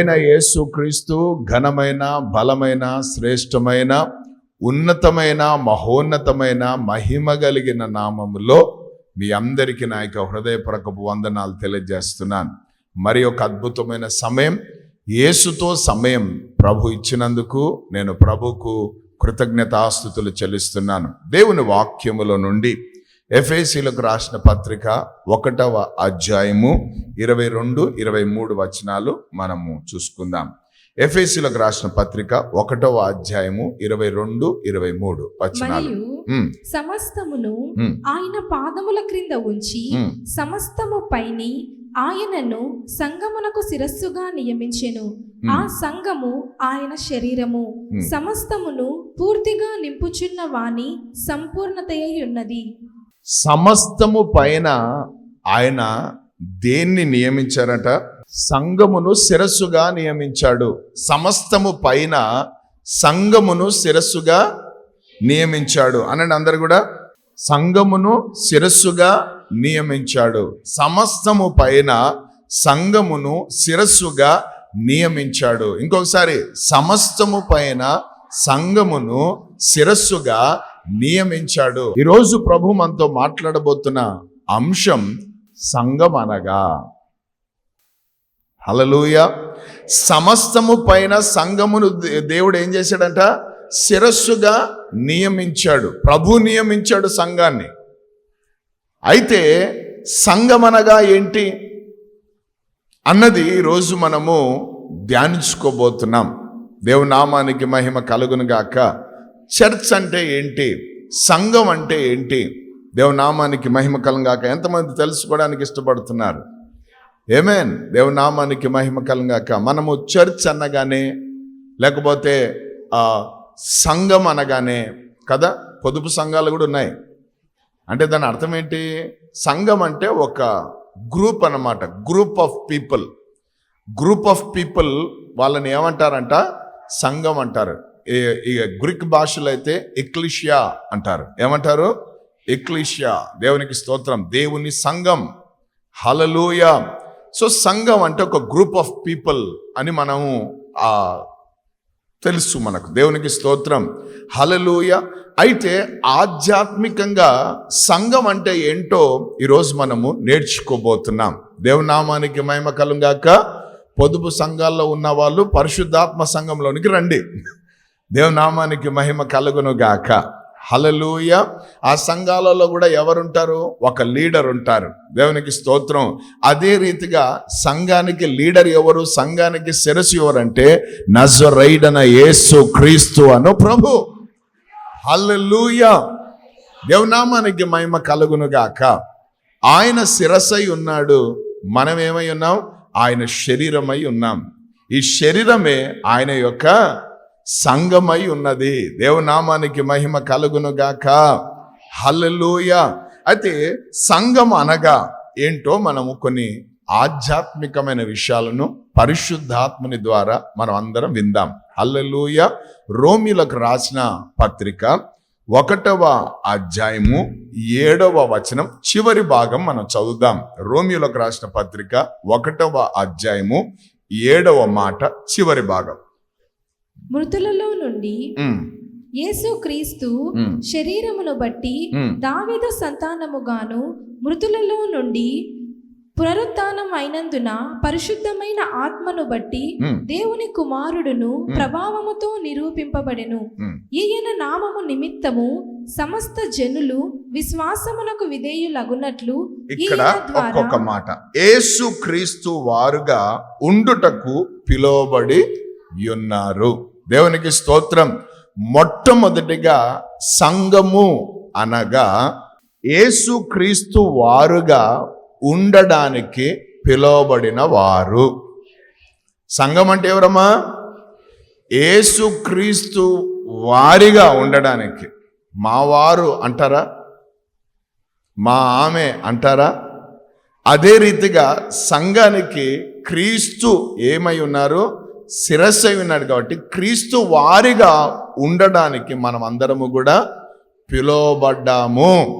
ప్రభు యేసు క్రీస్తు ఘనమైన బలమైన శ్రేష్టమైన ఉన్నతమైన మహోన్నతమైన మహిమ కలిగిన నామములో మీ అందరికీ నా యొక్క హృదయపూర్వకపు వందనాలు తెలియజేస్తున్నాను. మరి ఒక అద్భుతమైన సమయం. యేసుతో సమయం ప్రభు ఇచ్చినందుకు నేను ప్రభుకు కృతజ్ఞతాస్థుతులు చెల్లిస్తున్నాను. దేవుని వాక్యములో నుండి ఎఫ్ఏసీలకు రాసిన పత్రిక ఒకటవ అధ్యాయము ఇరవై రెండు ఇరవై మూడు వచనాలు మనము చూసుకుందాం. ఎఫ్ఏసీలకు రాసిన పత్రిక ఒకటవ అధ్యాయము ఇరవై రెండు ఇరవై మూడు వచనాలు. సమస్తమును ఆయన పాదముల క్రింద ఉంచి. సమస్తము పైని ఆయనను సంగమునకు శిరస్సుగా నియమించెను. ఆ సంఘము ఆయన శరీరము. సమస్తమును పూర్తిగా నింపుచున్న వాని సంపూర్ణతయై ఉన్నది. సమస్తము పైన ఆయన దేన్ని నియమించారట? సంఘమును శిరస్సుగా నియమించాడు. సమస్తము పైన సంఘమును శిరస్సుగా నియమించాడు. అనండి అందరు కూడా. సంఘమును శిరస్సుగా నియమించాడు. సమస్తము పైన సంఘమును శిరస్సుగా నియమించాడు. ఇంకొకసారి సమస్తము పైన సంఘమును శిరస్సుగా నియమించాడు. ఈరోజు ప్రభు మనతో మాట్లాడబోతున్న అంశం సంఘం అనగా హలలుయ సమస్తము పైన సంఘమును దేవుడు ఏం చేశాడంట? శిరస్సుగా నియమించాడు. ప్రభు నియమించాడు సంఘాన్ని. అయితే సంఘం అనగా ఏంటి? అన్నది ఈరోజు మనము ధ్యానించుకోబోతున్నాం. దేవునామానికి మహిమ కలుగును గాక చర్చ్ అంటే ఏంటి? సంఘం అంటే ఏంటి? దేవునామానికి మహిమ కాక గాక ఎంతమంది తెలుసుకోవడానికి ఇష్టపడుతున్నారు? ఏమేన్ దేవునామానికి మహిమ కాక మనము చర్చ్ అనగానే లేకపోతే ఆ, సంఘం అనగానే కదా పొదుపు సంఘాలు కూడా ఉన్నాయి. అంటే దాని అర్థం ఏంటి? సంఘం అంటే ఒక గ్రూప్ అన్నమాట. Group of people. Group of people వాళ్ళని ఏమంటారంట? సంఘం అంటారు. గ్రీక్ భాషలో అయితే ఎక్లిషియా అంటారు. ఏమంటారు? ఎక్లిషియా. దేవునికి స్తోత్రం. దేవుని సంఘం. హలలోయ సో సంఘం అంటే ఒక గ్రూప్ ఆఫ్ పీపుల్ అని మనము తెలుసు మనకు. దేవునికి స్తోత్రం. హలలోయ అయితే ఆధ్యాత్మికంగా సంఘం అంటే ఏంటో ఈరోజు మనము నేర్చుకోబోతున్నాం. దేవునామానికి మహిమ కలుగాక పొదుపు సంఘాల్లో ఉన్న వాళ్ళు పరిశుద్ధాత్మ సంఘంలోనికి రండి. దేవునామానికి మహిమ కలుగును గాక. హలలుయ ఆ సంఘాలలో కూడా ఎవరుంటారు? ఒక లీడర్ ఉంటారు. దేవునికి స్తోత్రం. అదే రీతిగా సంఘానికి లీడర్ ఎవరు? సంఘానికి శిరస్సు ఎవరంటే నజరైడన యేసు క్రీస్తు అను ప్రభు. హల్లెలూయ. దేవునామానికి మహిమ కలుగును గాక. ఆయన శిరసై ఉన్నాడు. మనం ఏమై ఉన్నాం? ఆయన శరీరమై ఉన్నాం. ఈ శరీరమే ఆయన యొక్క సంఘమై ఉన్నది. దేవనామానికి మహిమ కలుగును గాక హల్లెలూయ. అయితే సంఘం అనగా ఏంటో మనము కొన్ని ఆధ్యాత్మికమైన విషయాలను పరిశుద్ధాత్మని ద్వారా మనం అందరం విందాం. హల్లెలూయ. రోమిలకు రాసిన పత్రిక ఒకటవ అధ్యాయము ఏడవ వచనం చివరి భాగం మనం చదువుదాం. రోమిలకు రాసిన పత్రిక ఒకటవ అధ్యాయము ఏడవ మాట చివరి భాగం. మృతులలో నుండి యేసు క్రీస్తు శరీరమును బట్టి. దావీదు సంతానముగాను మృతులలో నుండి పునరుత్థానం అయినందున పరిశుద్ధమైన ఆత్మను బట్టి దేవుని కుమారుడును ప్రభావముతో నిరూపింపబడెను. ఈయన నామము నిమిత్తము సమస్త జనులు విశ్వాసమునకు విధేయులగునట్లు ఇక్కడ ఒక్కొక్క మాట. యేసు క్రీస్తు వారుగా ఉండుటకు పిలువబడి ఉన్నారు. దేవునికి స్తోత్రం. మొట్టమొదటిగా సంఘము అనగా ఏసుక్రీస్తు వారుగా ఉండడానికి పిలువబడిన వారు. సంఘం అంటే ఎవరమ్మా? ఏసుక్రీస్తు వారిగా ఉండడానికి. మా వారు అంటారా? మా ఆమె అంటారా? అదే రీతిగా సంఘానికి క్రీస్తు ఏమై ఉన్నారు? శిరస్సు అయి ఉన్నాడు కాబట్టి క్రీస్తు వారిగా ఉండడానికి మనం అందరము కూడా పిలువబడ్డాము.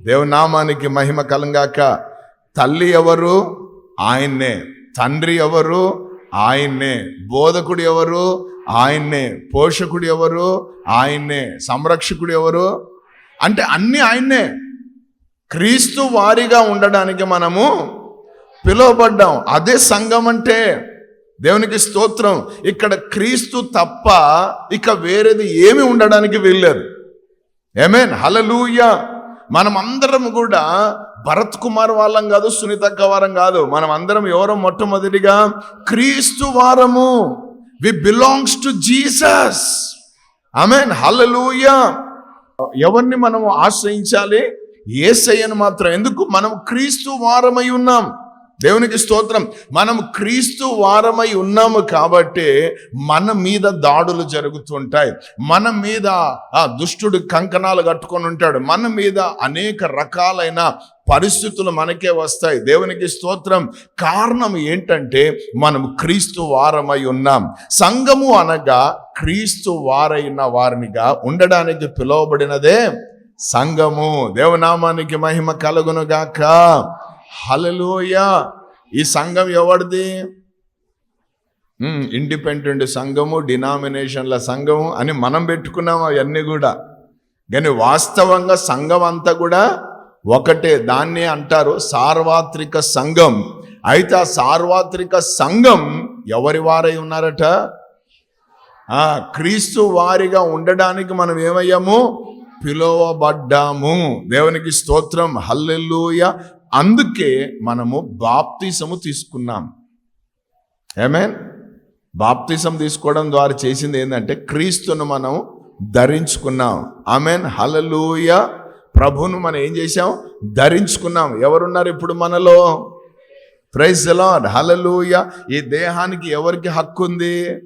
దేవునామానికి మహిమ కలంగాక. తల్లి ఎవరు? ఆయన్నే. తండ్రి ఎవరు? ఆయన్నే. బోధకుడు ఎవరు? ఆయన్నే. పోషకుడు ఎవరు? ఆయన్నే. సంరక్షకుడు ఎవరు? అంటే అన్ని ఆయన్నే. క్రీస్తు వారిగా ఉండడానికి మనము పిలువబడ్డాం. అదే సంఘం అంటే దేవునికి స్తోత్రం. ఇక్కడ క్రీస్తు తప్ప ఇక వేరేది ఏమి ఉండడానికి వీల్లేదు. ఏమేన్ హలలూయ మనం అందరం కూడా భరత్ కుమార్ వాళ్ళం కాదు సునీతక్క వారం కాదు. మనం అందరం ఎవరో మొట్టమొదటిగా క్రీస్తు వారము. We belongs to Jesus amen hallelujah ఎవరిని మనము ఆశ్రయించాలి? ఏసయ్యను మాత్రం. ఎందుకు? మనం క్రీస్తు వారమై ఉన్నాం. దేవునికి స్తోత్రం. మనం క్రీస్తు వారమై ఉన్నాము కాబట్టి మన మీద దాడులు జరుగుతుంటాయి. మన మీద ఆ దుష్టుడు కంకణాలు కట్టుకొని ఉంటాడు. మన మీద అనేక రకాలైన పరిస్థితులు మనకే వస్తాయి. దేవునికి స్తోత్రం. కారణం ఏంటంటే మనం క్రీస్తు వారమై ఉన్నాం. సంఘము అనగా క్రీస్తు వారైన వారినిగా ఉండడానికి పిలువబడినదే సంఘము. దేవనామానికి మహిమ కలుగునుగాక. హలలోయ ఈ సంఘం ఎవరిది? ఇండిపెండెంట్ సంఘము డినామినేషన్ల సంఘము అని మనం పెట్టుకున్నాం అవన్నీ కూడా. కానీ వాస్తవంగా సంఘం అంతా కూడా ఒకటే దాన్ని అంటారు సార్వత్రిక సంఘం. అయితే ఆ సార్వత్రిక సంఘం ఎవరి వారై ఉన్నారట? క్రీస్తు వారిగా ఉండడానికి మనం ఏమయ్యాము? పిలువబడ్డాము. దేవునికి స్తోత్రం. హల్లెల్లుయ అందుకే మనము బాప్తీసము తీసుకున్నాం. ఏమేన్ బాప్తిసం తీసుకోవడం ద్వారా చేసింది ఏంటంటే క్రీస్తును మనం ధరించుకున్నాం. ఆమెన్ హలలూయ ప్రభును మనం ఏం చేసాం ధరించుకున్నాం. ఎవరున్నారు ఇప్పుడు మనలో? ప్రైజ్ లార్డ్ హలలూయ ఈ దేహానికి ఎవరికి హక్కు ఉంది?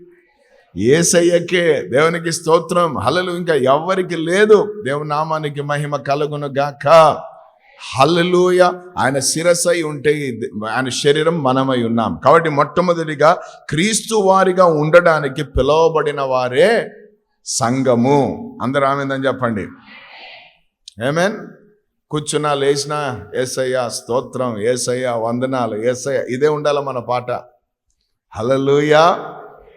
ఏసయ్యకే దేవునికి స్తోత్రం. హలలు ఇంకా ఎవరికి లేదు? దేవునామానికి మహిమ కలుగును గాక. హల్లెలూయ. ఆయన శిరసై ఉంటే ఆయన శరీరం మనమై ఉన్నాం. కాబట్టి మొట్టమొదటిగా క్రీస్తు వారిగా ఉండడానికి పిలువబడిన వారే సంఘము. అందరు ఆమెందని చెప్పండి. ఏమేన్ కూర్చున్నా లేచినా ఏసయ్య స్తోత్రం ఏసయ్య వందనాలు ఏసయ్య ఇదే ఉండాలి మన పాట? హలలుయ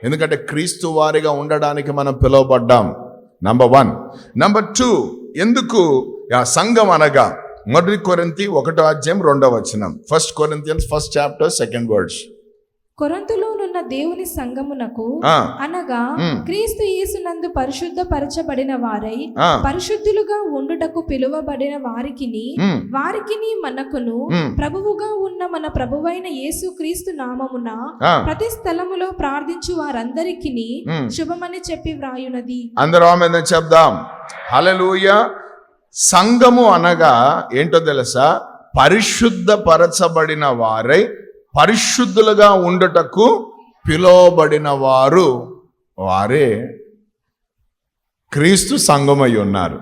ఎందుకంటే క్రీస్తు వారిగా ఉండడానికి మనం పిలువబడ్డాం. నంబర్ వన్ నంబర్ టూ ఎందుకు? ఆ సంఘం అనగా మొదటి కొరింతి ఒకటో అధ్యాయం రెండో వచనం. First Corinthians first chapter second words కొరంతులోనున్న దేవుని సంగమునకు అనగా. క్రీస్తు యేసునందు పరిశుద్ధ పరచబడిన వారై పరిశుద్ధులుగా ఉండుటకు పిలువబడిన వారికిని వారికిని మనకును ప్రభువుగా ఉన్న మన ప్రభువైన యేసు క్రీస్తు నామమున ప్రతి స్థలములో ప్రార్థించు వారందరికీ ఉమ్. శుభమని చెప్పి వ్రాయునది. అందరూ చెప్దాం. హల్లెలూయ సంఘము అనగా ఏంటో తెలుసా? పరిశుద్ధపరచబడిన వారై పరిశుద్ధులుగా ఉండుటకు పిలువబడిన వారు వారే. క్రీస్తు సంఘమై ఉన్నారు.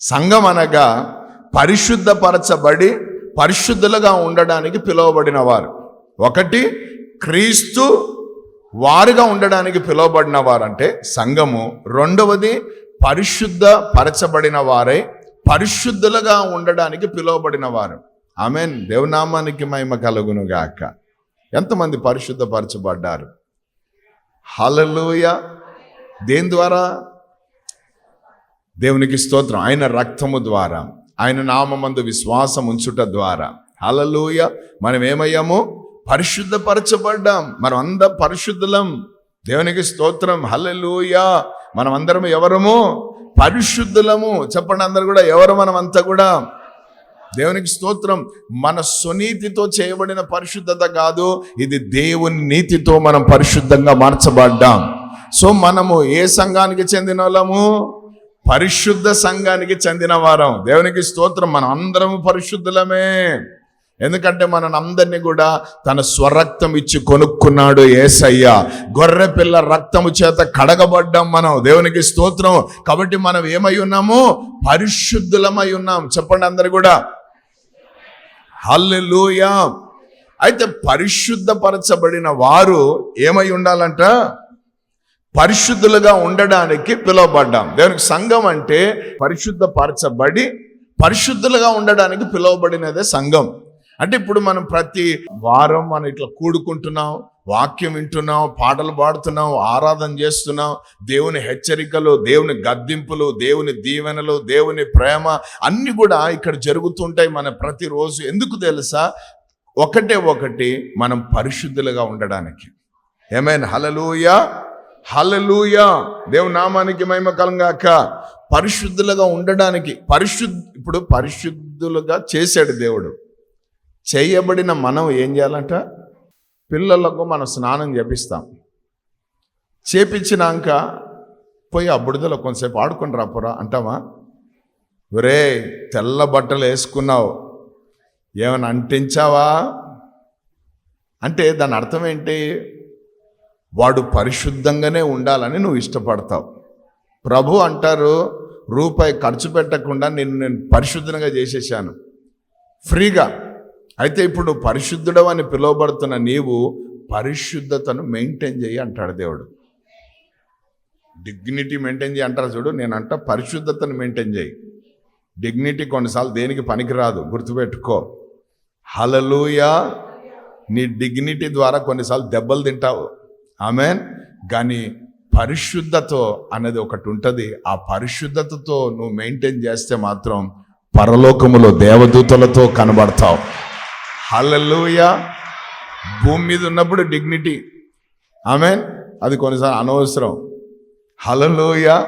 సంఘం అనగా పరిశుద్ధపరచబడి పరిశుద్ధులుగా ఉండడానికి పిలువబడిన వారు. ఒకటి క్రీస్తు వారుగా ఉండడానికి పిలువబడిన వారంటే సంఘము. రెండవది పరిశుద్ధ పరచబడిన వారై పరిశుద్ధులుగా ఉండడానికి పిలువబడిన వారు ఆమెన్. దేవనామానికి మహిమ కలుగును గాక. ఎంతమంది పరిశుద్ధపరచబడ్డారు? హలలోయ దేని ద్వారా? దేవునికి స్తోత్రం. ఆయన రక్తము ద్వారా. ఆయన నామందు విశ్వాసం ఉంచుట ద్వారా. హలలోయ మనం ఏమయ్యాము పరిశుద్ధపరచబడ్డాం. మనం అంద పరిశుద్ధులం. దేవునికి స్తోత్రం. హల్లెలూయ. మనమందరం ఎవరము? పరిశుద్ధులము. చెప్పండి అందరు కూడా ఎవరు మనమంతా కూడా? దేవునికి స్తోత్రం. మన సునీతితో చేయబడిన పరిశుద్ధత కాదు ఇది దేవుని నీతితో మనం పరిశుద్ధంగా మార్చబడ్డాం. సో మనము ఏ సంఘానికి చెందిన వాళ్ళము? పరిశుద్ధ సంఘానికి చెందిన వారం. దేవునికి స్తోత్రం. మనం అందరము పరిశుద్ధులమే. ఎందుకంటే మన అందరినీ కూడా తన స్వరక్తం ఇచ్చి కొనుక్కున్నాడు ఏసయ్య. గొర్రె పిల్ల రక్తము చేత కడగబడ్డాం మనం. దేవునికి స్తోత్రం. కాబట్టి మనం ఏమై ఉన్నాము? పరిశుద్ధులమై ఉన్నాం. చెప్పండి అందరు కూడా. హల్లెలూయా. అయితే పరిశుద్ధపరచబడిన వారు ఏమై ఉండాలంట? పరిశుద్ధులుగా ఉండడానికి పిలువబడ్డాం. దేవునికి సంఘం అంటే పరిశుద్ధపరచబడి పరిశుద్ధులుగా ఉండడానికి పిలువబడినదే సంఘం. అంటే ఇప్పుడు మనం ప్రతి వారం మనం ఇట్లా కూడుకుంటున్నాం వాక్యం వింటున్నాం పాటలు పాడుతున్నాం ఆరాధన చేస్తున్నాం. దేవుని హెచ్చరికలు దేవుని గద్దింపులు దేవుని దీవెనలు దేవుని ప్రేమ అన్నీ కూడా ఇక్కడ జరుగుతుంటాయి మన ప్రతిరోజు. ఎందుకు తెలుసా? ఒకటే ఒకటి మనం పరిశుద్ధులుగా ఉండడానికి. ఏమైనా హలలుయా హలలుయా దేవు నామానికి మహిమకలంగాక పరిశుద్ధులుగా ఉండడానికి పరిశుద్ధ ఇప్పుడు పరిశుద్ధులుగా చేశాడు దేవుడు. చేయబడిన మనం ఏం చేయాలంట? పిల్లలకు మనం స్నానం చేపిస్తాం. చేపించినాక పోయి ఆ బుడిదలో కొంతసేపు ఆడుకొని రాపోరా అంటామా ఒరే తెల్ల బట్టలు వేసుకున్నావు. ఏమైనా అంటించావా? అంటే దాని అర్థం ఏంటి? వాడు పరిశుద్ధంగానే ఉండాలని నువ్వు ఇష్టపడతావు. ప్రభు అంటారు రూపాయి ఖర్చు పెట్టకుండా నిన్ను నేను పరిశుద్ధంగా చేసేసాను. ఫ్రీగా. అయితే ఇప్పుడు పరిశుద్ధుడు అని పిలువబడుతున్న నీవు పరిశుద్ధతను మెయింటైన్ చేయి అంటాడు దేవుడు. డిగ్నిటీ మెయింటైన్ చేయి అంటారు చూడు నేను అంట పరిశుద్ధతను మెయింటైన్ చేయి. డిగ్నిటీ కొన్నిసార్లు దేనికి పనికిరాదు గుర్తుపెట్టుకో. హలలుయా నీ డిగ్నిటీ ద్వారా కొన్నిసార్లు దెబ్బలు తింటావు. ఆమెన్ కానీ పరిశుద్ధతో అనేది ఒకటి ఉంటుంది. ఆ పరిశుద్ధతతో నువ్వు మెయింటైన్ చేస్తే మాత్రం పరలోకములో దేవదూతలతో కనబడతావు. హల్లెలూయా. భూమి మీద ఉన్నప్పుడు డిగ్నిటీ ఆమె అది కొన్నిసార్లు అనవసరం. హలలోయ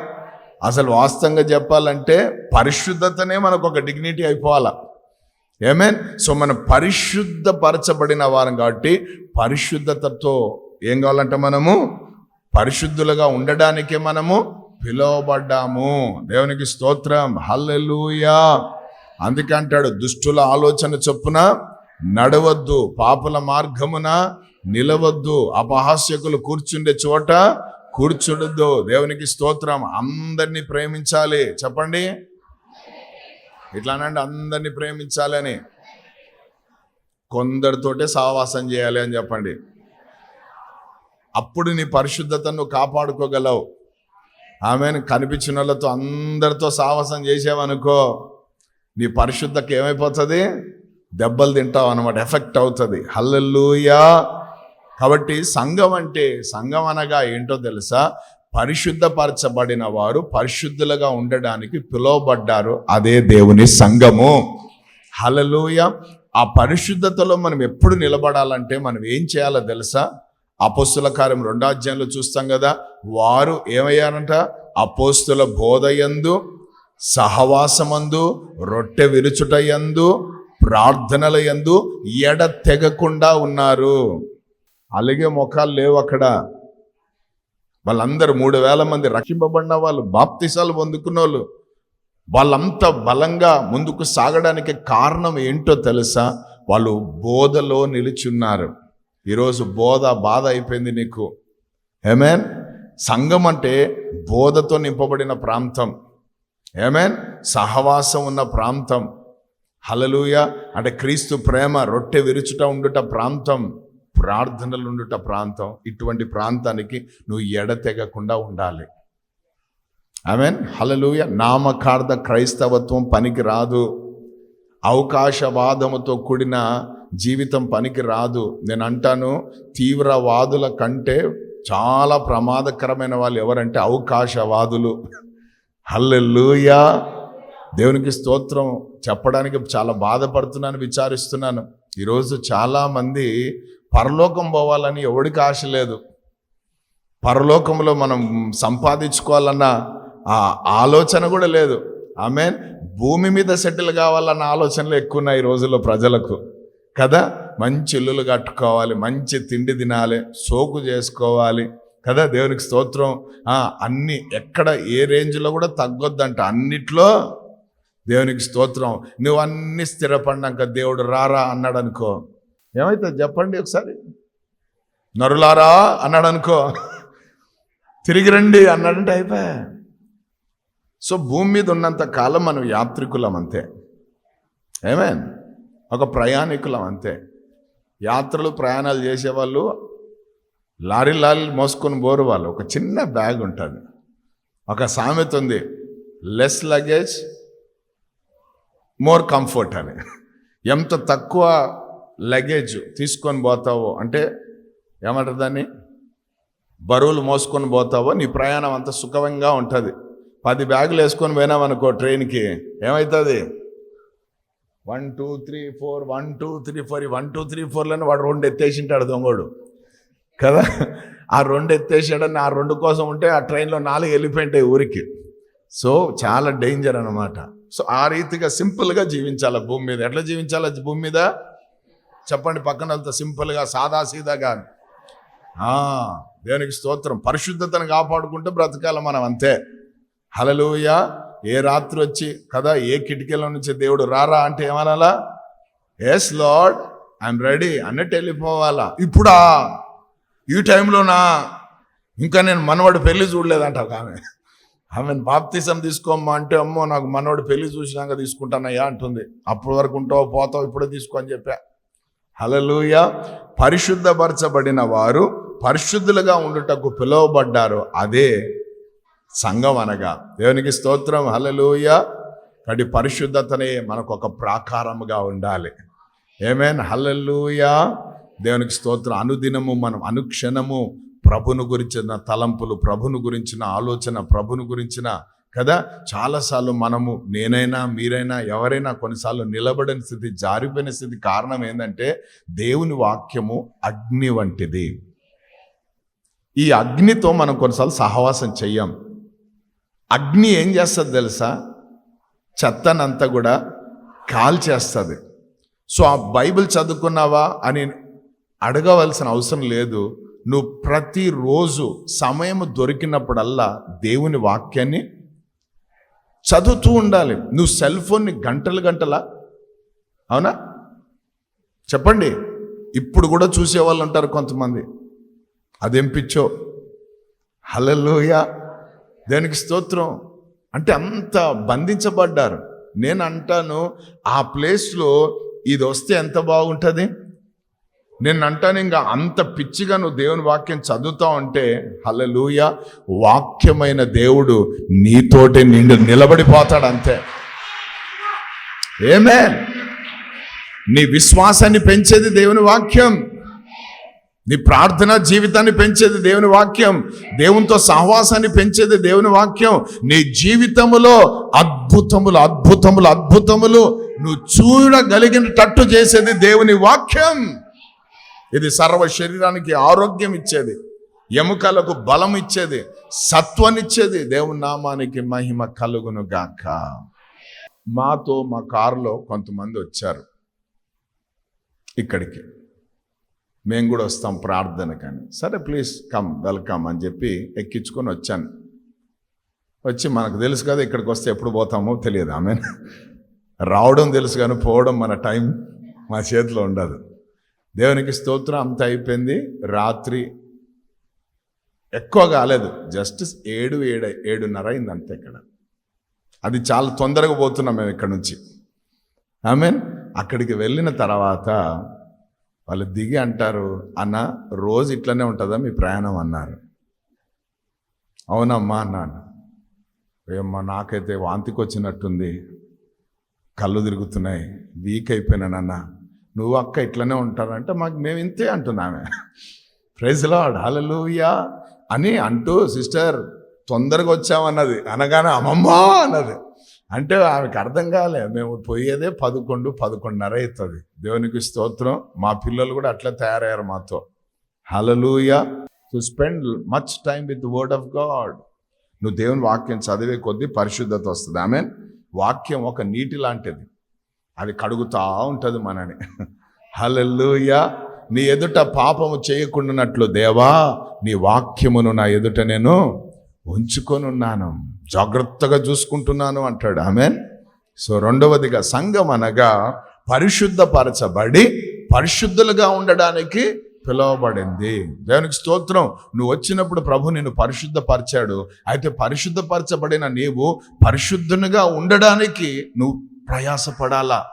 అసలు వాస్తవంగా చెప్పాలంటే పరిశుద్ధతనే మనకు ఒక డిగ్నిటీ అయిపోవాలా. ఏమేన్ సో మనం పరిశుద్ధపరచబడిన వారం కాబట్టి పరిశుద్ధతతో ఏం కావాలంటే మనము పరిశుద్ధులుగా ఉండడానికే మనము పిలువబడ్డాము. దేవునికి స్తోత్రం. హల్లెలూయా. అందుకే అంటాడు దుష్టుల ఆలోచన చొప్పున నడవద్దు పాపుల మార్గమున నిలవద్దు. అపహాస్యకులు కూర్చుండే చోట కూర్చుండద్దు. దేవునికి స్తోత్రం. అందరినీ ప్రేమించాలి. చెప్పండి. ఇట్లానండి అందరినీ ప్రేమించాలి అని. కొందరితోటే సహవాసం చేయాలి అని చెప్పండి. అప్పుడు నీ పరిశుద్ధతను కాపాడుకోగలవు. ఆమెను. కనిపించిన వాళ్ళతో అందరితో సాహసం చేసావనుకో నీ పరిశుద్ధకి ఏమైపోతుంది? దెబ్బలు తింటావు అనమాట ఎఫెక్ట్ అవుతుంది. హల్లెలూయా. కాబట్టి సంఘం అంటే సంఘం అనగా ఏంటో తెలుసా? పరిశుద్ధపరచబడిన వారు పరిశుద్ధులుగా ఉండడానికి పిలువబడ్డారు అదే దేవుని సంఘము. హలలోయ ఆ పరిశుద్ధతలో మనం ఎప్పుడు నిలబడాలంటే మనం ఏం చేయాలో తెలుసా? అపోస్తుల కార్యం రెండో అధ్యాయంలో చూస్తాం కదా. వారు ఏమయ్యారంట? అపోస్తుల బోధయందు సహవాసమందు రొట్టె విరుచుటయందు ప్రార్థనల ఎందు ఎడ తెగకుండా ఉన్నారు. అలాగే ముఖాలు లేవు అక్కడ. వాళ్ళందరూ మూడు వేల మంది రక్షింపబడిన వాళ్ళు బాప్తిసాలు పొందుకున్న వాళ్ళు వాళ్ళంతా బలంగా ముందుకు సాగడానికి కారణం ఏంటో తెలుసా? వాళ్ళు బోధలో నిలుచున్నారు. ఈరోజు బోధ బాధ అయిపోయింది నీకు. ఏమేన్ సంఘం అంటే బోధతో నింపబడిన ప్రాంతం. ఏమేన్ సహవాసం ఉన్న ప్రాంతం. హలలుయ అంటే క్రీస్తు ప్రేమ రొట్టె విరుచుట ఉండుట ప్రాంతం ప్రార్థనలు ఉండుట ప్రాంతం. ఇటువంటి ప్రాంతానికి నువ్వు ఎడతెగకుండా ఉండాలి. మీన్ హలలుయ నామకార్థ క్రైస్తవత్వం పనికి రాదు. అవకాశవాదముతో కూడిన జీవితం పనికి రాదు. నేను అంటాను తీవ్రవాదుల కంటే చాలా ప్రమాదకరమైన వాళ్ళు ఎవరంటే అవకాశవాదులు. హల్లెలూయా దేవునికి స్తోత్రం. చెప్పడానికి చాలా బాధపడుతున్నాను విచారిస్తున్నాను. ఈరోజు చాలామంది పరలోకం పోవాలని ఎవడికి ఆశ లేదు. పరలోకంలో మనం సంపాదించుకోవాలన్న ఆ ఆలోచన కూడా లేదు. ఆమె భూమి మీద సెటిల్ కావాలన్న ఆలోచనలు ఎక్కువ ఉన్నాయి ఈ రోజుల్లో ప్రజలకు. కదా? మంచి ఇల్లులు కట్టుకోవాలి మంచి తిండి తినాలి సోకు చేసుకోవాలి. కదా? దేవునికి స్తోత్రం. అన్ని ఎక్కడ ఏ రేంజ్లో కూడా తగ్గొద్దంట. అన్నిట్లో దేవునికి స్తోత్రం. నువ్వు అన్ని స్థిరపడినాక దేవుడు రారా అన్నాడు అనుకో ఏమైతే చెప్పండి ఒకసారి. నరులారా అన్నాడు అనుకో తిరిగి రండి అన్నాడంటే అయిపోయా. సో భూమి మీద ఉన్నంత కాలం మనం యాత్రికులం అంతే. ఏమే ఒక ప్రయాణికులం అంతే. యాత్రలు ప్రయాణాలు చేసేవాళ్ళు లారీ లారీలు మోసుకొని పోరు వాళ్ళు. ఒక చిన్న బ్యాగ్ ఉంటుంది. ఒక సామెత ఉంది. లెస్ లగేజ్ మోర్ కంఫర్ట్ అని. ఎంత తక్కువ లగేజ్ తీసుకొని పోతావో అంటే ఏమంటారు దాన్ని? బరువులు మోసుకొని పోతావో నీ ప్రయాణం అంత సుఖంగా ఉంటుంది. పది బ్యాగులు వేసుకొని పోయినామనుకో ట్రైన్కి ఏమవుతుంది one two three four one two three four one two three ఫోర్లను వాడు రెండు ఎత్తేసింటాడు దొంగోడు. కదా? ఆ రెండు ఎత్తేసాడని ఆ రెండు కోసం ఉంటే ఆ ట్రైన్లో నాలుగు వెళ్ళిపోయింటాయి ఊరికి. సో చాలా డేంజర్ అన్నమాట. సో ఆ రీతిగా సింపుల్గా జీవించాలి భూమి మీద. ఎట్లా జీవించాలి భూమి మీద? చెప్పండి పక్కన వెళ్తా సింపుల్గా సాదా సీదాగా ఆ, దేవునికి స్తోత్రం. పరిశుద్ధతను కాపాడుకుంటే బ్రతకాలి మనం అంతే. హలలోయ ఏ రాత్రి వచ్చి కదా ఏ కిటికీల నుంచి దేవుడు రారా అంటే ఏమనాలా? ఎస్ లార్డ్ ఐఎమ్ రెడీ అన్నట్టు వెళ్ళిపోవాలా. ఇప్పుడా? ఈ టైంలోనా? ఇంకా నేను మనవాడు పెళ్ళి చూడలేదంట ఒక ఆమె. ఆమెను బాప్తిసం తీసుకోమ్మా అంటే అమ్మో నాకు మనోడు పెళ్ళి చూసినాక తీసుకుంటానయ్యా అంటుంది. అప్పటి వరకు ఉంటావు పోతావు ఇప్పుడే తీసుకో అని చెప్పా. హలలుయ పరిశుద్ధపరచబడిన వారు పరిశుద్ధులుగా ఉండుటకు పిలువబడ్డారు అదే సంఘం అనగా. దేవునికి స్తోత్రం. హలలుయ కడి పరిశుద్ధతనే మనకు ఒక ప్రాకారముగా ఉండాలి. ఏమేన్ హలలుయ దేవునికి స్తోత్రం. అనుదినము మనం అనుక్షణము ప్రభును గురించిన తలంపులు ప్రభును గురించిన ఆలోచన ప్రభును గురించిన కదా? చాలాసార్లు మనము నేనైనా మీరైనా ఎవరైనా కొన్నిసార్లు నిలబడిన స్థితి జారిపోయిన స్థితి కారణం ఏంటంటే దేవుని వాక్యము అగ్ని వంటిది. ఈ అగ్నితో మనం కొన్నిసార్లు సహవాసం చెయ్యం. అగ్ని ఏం చేస్తుంది తెలుసా? చెత్తనంతా కూడా కాల్చేస్తుంది. సో ఆ బైబిల్ చదువుకున్నావా అని అడగవలసిన అవసరం లేదు. నువ్వు ప్రతిరోజు సమయం దొరికినప్పుడల్లా దేవుని వాక్యాన్ని చదువుతూ ఉండాలి. నువ్వు సెల్ ఫోన్ని గంటలు గంటలా? అవునా? చెప్పండి. ఇప్పుడు కూడా చూసే వాళ్ళు ఉంటారు కొంతమంది. అదేం పిచ్చో? హలలోయ దేనికి స్తోత్రం? అంటే అంత బంధించబడ్డారు. నేను అంటాను ఆ ప్లేస్లో ఇది వస్తే ఎంత బాగుంటుంది? నేను అంటాను ఇంకా అంత పిచ్చిగా నువ్వు దేవుని వాక్యం చదువుతా ఉంటే హలలుయ వాక్యమైన దేవుడు నీతోటి నిండు నిలబడిపోతాడు అంతే. ఏమే నీ విశ్వాసాన్ని పెంచేది దేవుని వాక్యం. నీ ప్రార్థన జీవితాన్ని పెంచేది దేవుని వాక్యం. దేవునితో సహవాసాన్ని పెంచేది దేవుని వాక్యం. నీ జీవితములో అద్భుతములు అద్భుతములు అద్భుతములు నువ్వు చూడగలిగినట్టు చేసేది దేవుని వాక్యం. ఇది సర్వ శరీరానికి ఆరోగ్యం ఇచ్చేది. ఎముకలకు బలం ఇచ్చేది. సత్వనిచ్చేది దేవుని నామానికి మహిమ కలుగును గాక. మాతో మా కారులో కొంతమంది వచ్చారు. ఇక్కడికి. మేము కూడా వస్తాం ప్రార్థన కానీ సరే ప్లీజ్ కమ్ వెల్కమ్ అని చెప్పి ఎక్కించుకొని వచ్చాను. వచ్చి మనకు తెలుసు కదా ఇక్కడికి వస్తే ఎప్పుడు పోతామో తెలియదు. ఆమె రావడం తెలుసు కానీ పోవడం మన టైం మా చేతిలో ఉండదు. దేవునికి స్తోత్రం అంత అయిపోయింది. రాత్రి ఎక్కువ కాలేదు. జస్ట్ ఏడు ఏడు ఏడున్నర అయింది అంతే ఇక్కడ. అది చాలా తొందరగా పోతున్నాం మేము ఇక్కడ నుంచి. ఐ మీన్ అక్కడికి వెళ్ళిన తర్వాత వాళ్ళు దిగి అంటారు అన్న రోజు ఇట్లనే ఉంటుందా మీ ప్రయాణం? అన్నారు. అవునమ్మా అన్నాను. ఏమ్మా నాకైతే వాంతికి వచ్చినట్టుంది కళ్ళు తిరుగుతున్నాయి. వీక్ అయిపోయినానన్నా నువ్వు అక్క ఇట్లనే ఉంటారంటే మాకు మేము ఇంతే అంటున్నామే ప్రైజ్ లాడ్ హలలుయా అని అంటూ సిస్టర్ తొందరగా వచ్చామన్నది. అనగానే అమ్మమ్మా అన్నది. అంటే ఆమెకు అర్థం కాలే. మేము పోయేదే పదకొండు పదకొండున్నర అవుతుంది. దేవునికి స్తోత్రం. మా పిల్లలు కూడా అట్లా తయారయ్యారు మాతో. Hallelujah to spend much time with word of God నువ్వు దేవుని వాక్యం చదివే కొద్దీ పరిశుద్ధత వస్తుంది. ఆమె వాక్యం ఒక నీటి లాంటిది. అది కడుగుతా ఉంటుంది మనని. హలలుయ నీ ఎదుట పాపము చేయకుండానట్లు దేవా నీ వాక్యమును నా ఎదుట నేను ఉంచుకొని ఉన్నాను జాగ్రత్తగా చూసుకుంటున్నాను అంటాడు. ఆమె సో రెండవదిగా సంఘం అనగా పరిశుద్ధపరచబడి పరిశుద్ధులుగా ఉండడానికి పిలువబడింది. దేవునికి స్తోత్రం. నువ్వు వచ్చినప్పుడు ప్రభు నిన్ను పరిశుద్ధపరిచాడు. అయితే పరిశుద్ధపరచబడిన నీవు పరిశుద్ధునిగా ఉండడానికి నువ్వు ప్రయాసపడాలా?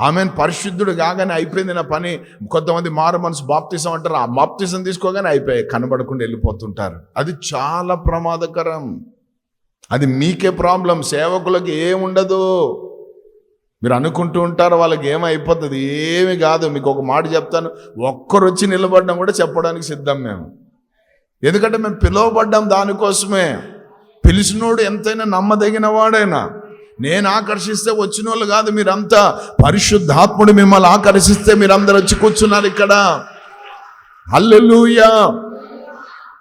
ఆమె పరిశుద్ధుడు కాగానే అయిపోయింది నా పని. కొంతమంది మారు మనసు బాప్తిసం అంటారు. ఆ బాప్తిసం తీసుకోగానే అయిపోయాయి. కనబడకుండా వెళ్ళిపోతుంటారు. అది చాలా ప్రమాదకరం. అది మీకే ప్రాబ్లం. సేవకులకు ఏముండదు. మీరు అనుకుంటూ ఉంటారు వాళ్ళకి ఏమైపోతుంది? ఏమి కాదు. మీకు ఒక మాట చెప్తాను. ఒక్కరు వచ్చి నిలబడడం కూడా చెప్పడానికి సిద్ధం మేము. ఎందుకంటే మేము పిలువబడ్డాం దానికోసమే. పిలిచినోడు ఎంతైనా నమ్మదగిన వాడైనా? నేను ఆకర్షిస్తే వచ్చిన వాళ్ళు కాదు మీరంతా. పరిశుద్ధాత్ముడు మిమ్మల్ని ఆకర్షిస్తే మీరందరూ వచ్చి కూర్చున్నారు ఇక్కడ. హల్లెలూయా.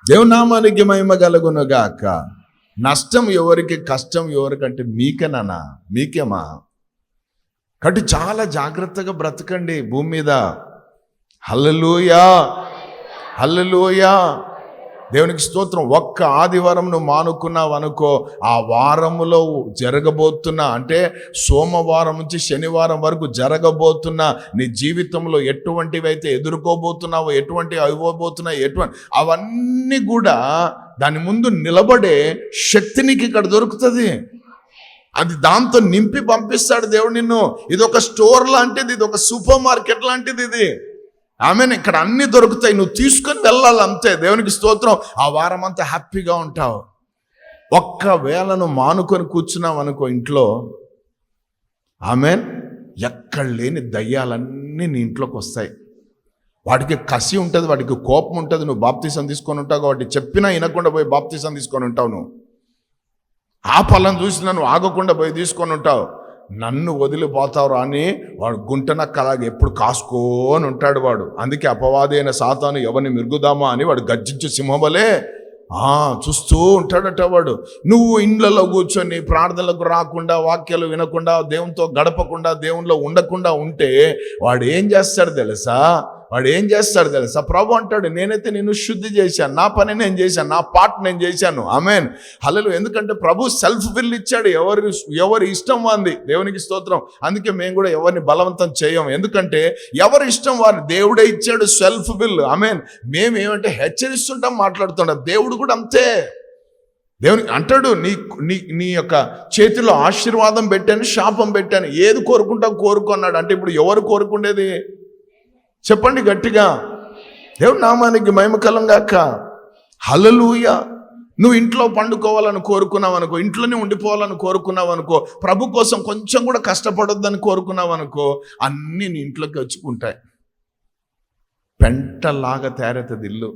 దేవునామానికి మహిమ కలుగునుగాక. నష్టం ఎవరికి కష్టం ఎవరికంటే మీకేనా మీకేమా? కాబట్టి చాలా జాగ్రత్తగా బ్రతకండి భూమి మీద. హల్లలోయా. హల్లలోయా. దేవునికి స్తోత్రం ఒక్క ఆదివారం నువ్వు మానుకున్నావు అనుకో ఆ వారములో జరగబోతున్న అంటే సోమవారం నుంచి శనివారం వరకు జరగబోతున్న నీ జీవితంలో ఎటువంటివి అయితే ఎదుర్కోబోతున్నావో ఎటువంటివి అవ్వబోతున్నాయి ఎటువంటి అవన్నీ కూడా దాని ముందు నిలబడే శక్తి నీకు ఇక్కడ దొరుకుతుంది. అది దాంతో నింపి పంపిస్తాడు దేవుడు నిన్ను. ఇది ఒక స్టోర్ లాంటిది ఇది ఒక సూపర్ మార్కెట్ లాంటిది ఇది. ఆమె ఇక్కడ అన్ని దొరుకుతాయి. నువ్వు తీసుకొని వెళ్ళాలి అంతే. దేవునికి స్తోత్రం. ఆ వారం అంతా హ్యాపీగా ఉంటావు. ఒక్కవేళ నువ్వు మానుకొని కూర్చున్నావు అనుకో ఇంట్లో. ఆమె ఎక్కడ లేని దయ్యాలన్నీ నీ ఇంట్లోకి వస్తాయి. వాటికి కసి ఉంటుంది వాటికి కోపం ఉంటుంది నువ్వు బాప్తీసం తీసుకొని ఉంటావు కాబట్టి చెప్పినా వినకుండా పోయి బాప్తీసం తీసుకొని ఉంటావు నువ్వు. ఆ పళ్ళని చూసి నన్ను ఆగకుండా పోయి తీసుకొని ఉంటావు. నన్ను వదిలిపోతావు అని వాడు గుంటనక్కలాగా ఎప్పుడు కాసుకోని ఉంటాడు వాడు. అందుకే అపవాది అయిన సాతాను ఎవరిని మిరుగుదామా అని వాడు గర్జించి సింహబలే. ఆ చూస్తూ ఉంటాడట వాడు. నువ్వు ఇండ్లలో కూర్చొని ప్రార్థనలకు రాకుండా వాక్యాలు వినకుండా దేవునితో గడపకుండా దేవునిలో ఉండకుండా ఉంటే వాడు ఏం చేస్తాడు తెలుసా? వాడు ఏం చేస్తాడు తెలుసా? ప్రభు అంటాడు నేనైతే నిన్ను శుద్ధి చేశాను నా పని నేను చేశాను నా పార్ట్ నేను చేశాను. ఆమెన్. హల్లలు ఎందుకంటే ప్రభు సెల్ఫ్ విల్ ఇచ్చాడు ఎవరి ఎవరి ఇష్టం వాంది. దేవునికి స్తోత్రం. అందుకే మేము కూడా ఎవరిని బలవంతం చేయం ఎందుకంటే ఎవరి ఇష్టం వారిని దేవుడే ఇచ్చాడు సెల్ఫ్ విల్ ఆమెన్. మేము ఏమంటే హెచ్చరిస్తుంటాం మాట్లాడుతుంటాం. దేవుడు కూడా అంతే. దేవుని అంటాడు నీ నీ నీ యొక్క చేతిలో ఆశీర్వాదం పెట్టాను శాపం పెట్టాను. ఏది కోరుకుంటావు కోరుకున్నాడు. అంటే ఇప్పుడు ఎవరు కోరుకుండేది? చెప్పండి గట్టిగా. దేవుని నామానికి మహిమకలం గాక. హలలుయ నువ్వు ఇంట్లో పండుకోవాలని కోరుకున్నావు అనుకో ఇంట్లోనే ఉండిపోవాలని కోరుకున్నావు అనుకో ప్రభు కోసం కొంచెం కూడా కష్టపడొద్దని కోరుకున్నావు అనుకో అన్నీ నీ ఇంట్లోకి వచ్చుకుంటాయి పెంటలాగా తయారవుతుంది ఇల్లు.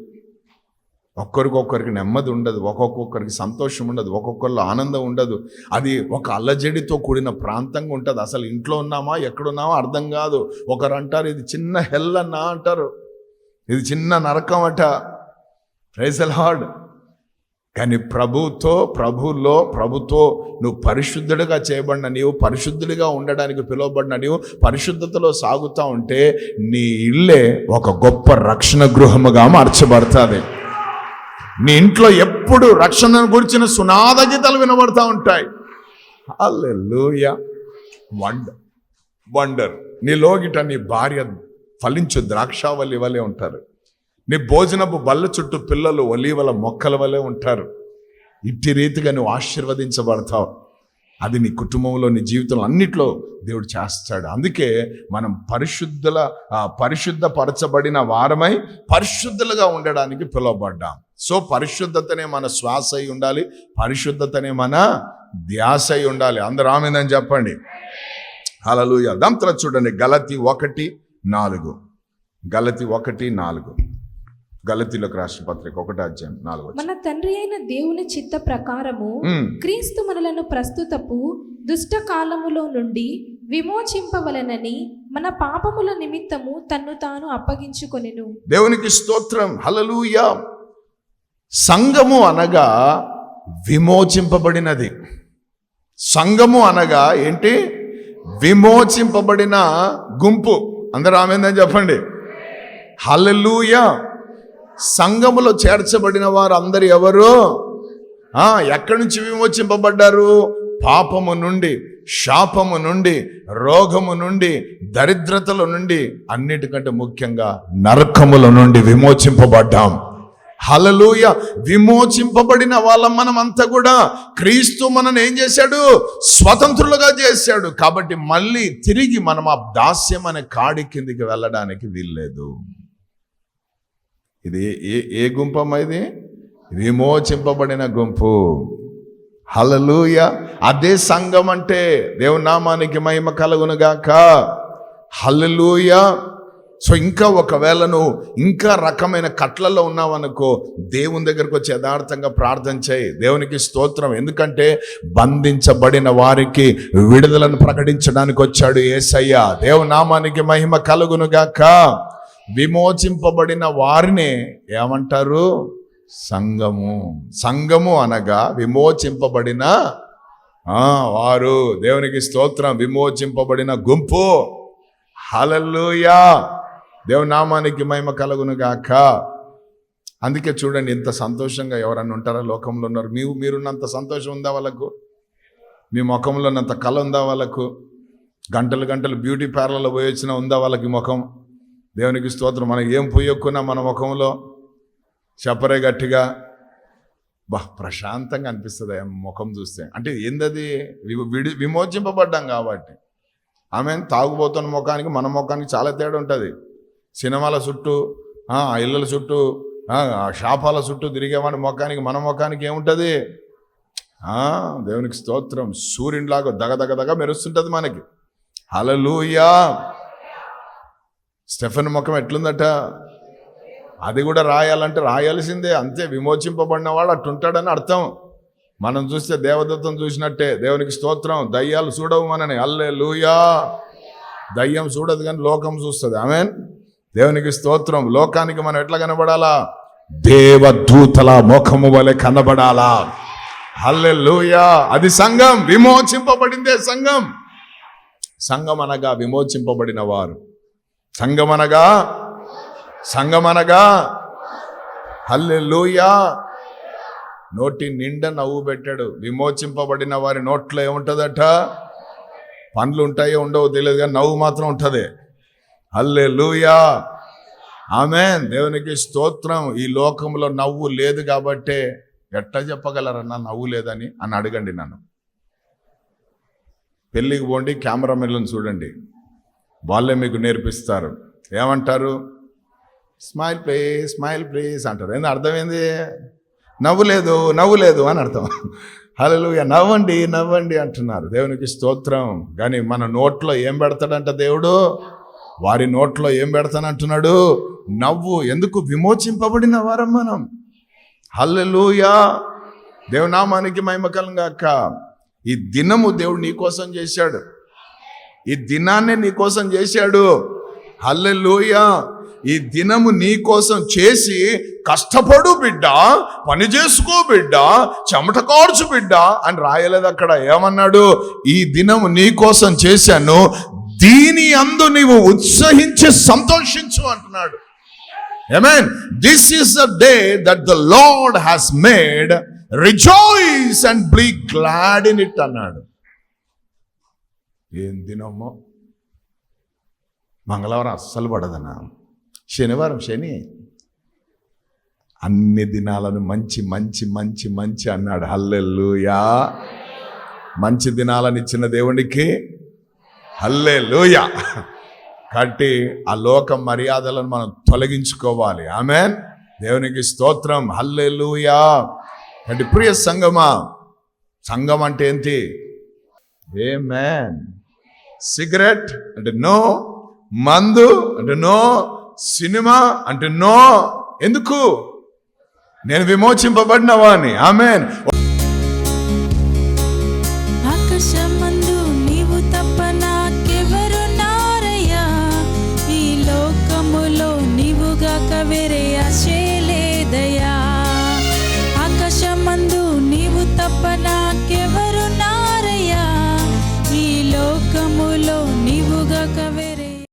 ఒక్కరికొక్కరికి నెమ్మది ఉండదు ఒక్కొక్కరికి సంతోషం ఉండదు ఒక్కొక్కరిలో ఆనందం ఉండదు. అది ఒక అల్లజడితో కూడిన ప్రాంతంగా ఉంటుంది. అసలు ఇంట్లో ఉన్నామా ఎక్కడున్నామా అర్థం కాదు. ఒకరు అంటారు ఇది చిన్న హెల్ అన్నా అంటారు. ఇది చిన్న నరకం అట. ప్రైజల్ హార్డ్ కానీ ప్రభుతో ప్రభులో ప్రభుతో నువ్వు పరిశుద్ధుడిగా చేయబడిన నీవు పరిశుద్ధుడిగా ఉండడానికి పిలువబడిన నీవు పరిశుద్ధతలో సాగుతూ ఉంటే నీ ఇల్లే ఒక గొప్ప రక్షణ గృహముగా మార్చబడుతుంది. నీ ఇంట్లో ఎప్పుడు రక్షణను గురించిన సునాద గీతాలు వినబడతా ఉంటాయి. Alleluia wonder wonder. నీ లోగిట నీ భార్య ఫలించు ద్రాక్షావళి వలె ఉంటారు. నీ భోజనపు బల్ల చుట్టూ పిల్లలు ఒలీవల మొక్కల వలె ఉంటారు. ఇట్టి రీతిగా నువ్వు ఆశీర్వదించబడతావు. అది నీ కుటుంబంలో నీ జీవితంలో అన్నిట్లో దేవుడు చేస్తాడు. అందుకే మనం పరిశుద్ధుల పరిశుద్ధపరచబడిన వారమై పరిశుద్ధులుగా ఉండడానికి పిలువబడ్డాం. సో పరిశుద్ధతనే మన శ్వాస అయి ఉండాలి పరిశుద్ధతనే మన ధ్యాస అయి ఉండాలి. అందరూ ఆమెందని చెప్పండి. హలలుయ దంతర చూడండి గలతి ఒకటి నాలుగు. గలతి ఒకటి నాలుగు. గలతిలోకి రాష్ట్ర పత్రిక ఒకటి అధ్యాయం నాలుగు మన తండ్రి అయిన దేవుని చిత్త ప్రకారము క్రీస్తు మనలను ప్రస్తుతపు దుష్ట కాలములో నుండి విమోచింపవలనని మన పాపముల నిమిత్తము తన్ను తాను అప్పగించుకొనెను. దేవునికి స్తోత్రం. హలలుయ సంఘము అనగా విమోచింపబడినది. సంఘము అనగా ఏంటి? విమోచింపబడిన గుంపు. అందరూ ఆమెందని చెప్పండి. హలలుయ సంఘములో చేర్చబడిన వారు అందరు ఎవరు ఎక్కడి నుంచి విమోచింపబడ్డారు? పాపము నుండి శాపము నుండి రోగము నుండి దరిద్రతల నుండి అన్నిటికంటే ముఖ్యంగా నరకముల నుండి విమోచింపబడ్డాం. హలలుయ విమోచింపబడిన వాళ్ళం మనం అంతా కూడా క్రీస్తు మనని ఏం చేశాడు? స్వతంత్రులుగా చేశాడు. కాబట్టి మళ్ళీ తిరిగి మనం ఆ దాస్యం అనే కాడి కిందికి వెళ్ళడానికి వీల్లేదు. ఇది ఏ- ఏ ఏ గుంపమ్మ ఇది? విమోచింపబడిన గుంపు. హలలుయ అదే సంఘం అంటే దేవునామానికి మహిమ కలుగునుగాక. గాక సో ఇంకా ఒకవేళ నువ్వు ఇంకా రకమైన కట్లలో ఉన్నావనుకో దేవుని దగ్గరకు వచ్చి యథార్థంగా ప్రార్థన చేయి. దేవునికి స్తోత్రం. ఎందుకంటే బంధించబడిన వారికి విడుదలను ప్రకటించడానికి వచ్చాడు ఏసయ్య. దేవుని నామానికి మహిమ కలుగును గాక. విమోచింపబడిన వారిని ఏమంటారు? సంఘము. సంఘము అనగా విమోచింపబడిన వారు. దేవునికి స్తోత్రం. విమోచింపబడిన గుంపు. హలల్లుయా. దేవుని నామానికి మహిమ కలుగును గాక. అందుకే చూడండి ఇంత సంతోషంగా ఎవరన్నా ఉంటారా? లోకంలో ఉన్నారు. మీరు మీరున్నంత సంతోషం ఉందా వాళ్ళకు? మీ ముఖంలో ఉన్నంత కళ ఉందా వాళ్ళకు? గంటలు గంటలు బ్యూటీ పార్లర్లో పోయి వచ్చిన ఉందా వాళ్ళకి ముఖం? దేవునికి స్తోత్రం. మనకి ఏం పోయొక్కున్నా మన ముఖంలో? చెప్పరే గట్టిగా. బా ప్రశాంతంగా అనిపిస్తుంది ముఖం చూస్తే. అంటే ఏందది? వి- విడి విమోచింపబడ్డాం కాబట్టి. ఆమె తాగుబోతున్న ముఖానికి మన ముఖానికి చాలా తేడా ఉంటుంది. సినిమాల చుట్టూ ఆ, ఇళ్ళల చుట్టూ ఆ, షాపాల చుట్టూ తిరిగేవాడి ముఖానికి మన ముఖానికి ఏముంటుంది? దేవునికి స్తోత్రం. సూర్యునిలాగా దగ దగ దగ మెరుస్తుంటుంది మనకి. హలలుయా స్టెఫెన్ ముఖం ఎట్లుందట? అది కూడా రాయాలంటే రాయాల్సిందే. అంతే విమోచింపబడినవాడు అట్టుంటాడని అర్థం. మనం చూస్తే దేవదత్తం చూసినట్టే. దేవునికి స్తోత్రం. దయ్యాలు చూడవు మనని. అల్లే లూయా దయ్యం చూడదు కానీ లోకం చూస్తుంది. ఆమెన్? దేవునికి స్తోత్రం. లోకానికి మనం ఎట్లా కనబడాలా? దేవదూతల ముఖము వలె కనబడాలా. హల్లే అది సంఘం. విమోచింపబడిందే సంఘం. సంఘం అనగా విమోచింపబడిన వారు. సంఘం అనగా సంఘం అనగా హల్లెలూయా. నోటి నిండా నవ్వు పెట్టాడు. విమోచింపబడిన వారి నోట్లో ఏముంటుందట? పండ్లు ఉంటాయో ఉండవో తెలియదు కానీ నవ్వు మాత్రం ఉంటుంది. హల్లే లూయా ఆమె దేవునికి స్తోత్రం. ఈ లోకంలో నవ్వు లేదు కాబట్టే ఎట్లా చెప్పగలరన్నా నవ్వు లేదని అని అడగండి నన్ను. పెళ్ళికి పోండి కెమెరామెన్లను చూడండి. వాళ్ళే మీకు నేర్పిస్తారు. ఏమంటారు? స్మైల్ ప్లీజ్ స్మైల్ ప్లీజ్ అంటారు. ఏంది అర్థమైంది? నవ్వులేదు నవ్వులేదు అని అర్థం. హలో నవ్వండి నవ్వండి అంటున్నారు. దేవునికి స్తోత్రం. కానీ మన నోట్లో ఏం పెడతాడంట దేవుడు? వారి నోట్లో ఏం పెడతానంటున్నాడు? నవ్వు. ఎందుకు? విమోచింపబడిన వారం మనం. హల్లెలూయా. దేవునామానికి మహిమకలంగాక ఈ దినము దేవుడు నీ కోసం చేశాడు. ఈ దినాన్నే నీ కోసం చేశాడు. హల్లెలూయా. ఈ దినము నీ కోసం చేసి కష్టపడు బిడ్డ పని చేసుకో బిడ్డ చెమట కార్చు బిడ్డ అని రాయలేదు అక్కడ. ఏమన్నాడు? ఈ దినము నీ కోసం చేశాను. దీని అందు నీవు ఉత్సహించి సంతోషించు అంటున్నాడు. Amen. This is the day that the Lord has made. And and glad glad it అన్నాడు. ఏం దినమ్మో మంగళవారం అస్సలు పడదనా? శనివారం శని. అన్ని దినాలను మంచి మంచి మంచి మంచి అన్నాడు. హల్లెల్లుయా మంచి దినాలను ఇచ్చిన దేవునికి హల్లే లోయ కాబట్టి ఆ లోక మర్యాదలను మనం తొలగించుకోవాలి. ఆమె దేవునికి స్తోత్రం. హల్లెలూయా. అంటే ప్రియ సంగమా. సంఘం అంటే ఏంటి? ఏ మ్యాన్ సిగరెట్ అంటే నో. మందు అంటే నో. సినిమా అంటే నో. ఎందుకు? నేను విమోచింపబడినవాని ఆమెన్.